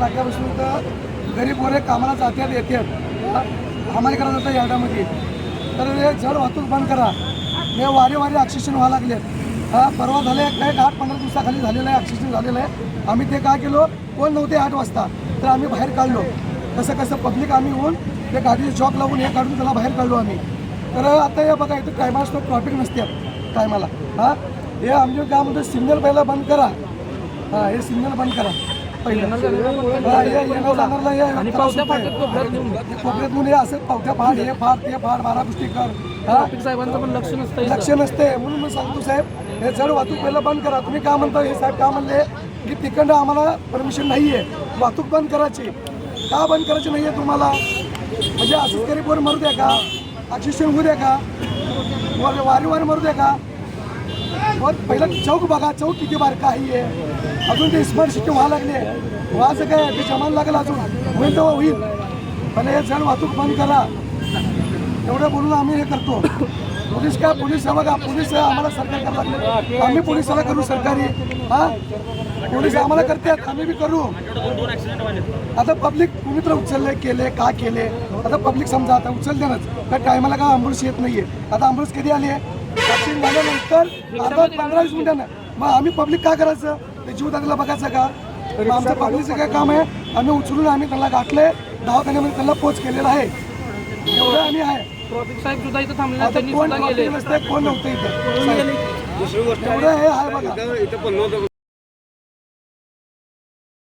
टाक्यापासून तर गरीब वरे कामाला जातात येतात हमाली करत जातात यार्डामध्ये. तर हे जड वाहतूक बंद करा. हे वारे वारे ऑक्सिजन व्हायला लागले हा परवा झाले काय आठ पंधरा दिवसाखाली झालेलं आहे ऑक्सिजन झालेलं आहे. आम्ही ते काय केलो? कोण नव्हते आठ वाजता तर आम्ही बाहेर काढलो. कसं कसं पब्लिक आम्ही होऊन ते गाडीचे चॉक लावून हे काढून त्याला बाहेर काढलो आम्ही. तर आता हे बघा इथं टायमाला ट्रॉफिक नसते टायमाला हां? हे आमच्या गावामध्ये सिग्नल पहिला बंद करा. हां हे सिग्नल बंद करा. आणि पावत्या होतोय. फाटत कोपऱ्यात नेऊन कोपऱ्यात म्हणून असं पावत्या फाड हे फाड ते फाड बारा गोष्टी कर. ट्रॅफिक साहेबांचं पण लक्ष नसतं. लक्ष नसते. म्हणून मी सांगतो साहेब हे जड वाहतूक पहिलं बंद करा. तुम्ही काय म्हणता हे साहेब काय म्हणले की तिकडनं आम्हाला परमिशन नाही आहे वाहतूक बंद करायची. का बंद करायची नाही आहे तुम्हाला? म्हणजे असंच गरीब वर मरू द्या का? ऑक्सिजन होऊ द्या का? वर- वारी वारी मरू द्या का? मग पहिलं चौक बघा चौक किती बार काही आहे अजून ते स्मार्ट सिटी व्हायला लागले. व्हायचं काय? ते जमायला लागेल अजून. होईल तेव्हा होईल पण हे जण वाहतूक बंद करा. एवढं बोलून आम्ही हे करतो. पोलीस काय पोलीस बघा. पोलीस आम्हाला सरकार करायला लागले. आम्ही पोलिसाला करू सरकारी. हा? पोलीस आम्हाला करतात. आम्ही बी करू. आता पब्लिक कुणी तर उचलले केले का केले? आता पब्लिक समजा आता उचलतेनच. त्या टायमाला काय? अँबुलन्स येत नाहीये. आता अँबुलन्स कधी आली? आहे ऍक्सिडेंट झाल्यानंतर अर्धा पंधरा वीस मिनिटानं मग आम्ही पब्लिक काय करायचं? ते जीवदानीला बघायचं का? मग आमचं पब्लिकचं काय काम आहे? आम्ही उचलून आम्ही त्यांना गाठले दवाखान्यामध्ये त्यांना पोच केलेला आहे. एवढं आम्ही आहे. ट्रॅफिक साहेब सुद्धा इथं थांबले नाही, आता त्यांनी कोण सुद्धा गेले. traffic नसते कोण नव्हतं इथं? दुसरी गोष्ट एवढं हे आहे बघा.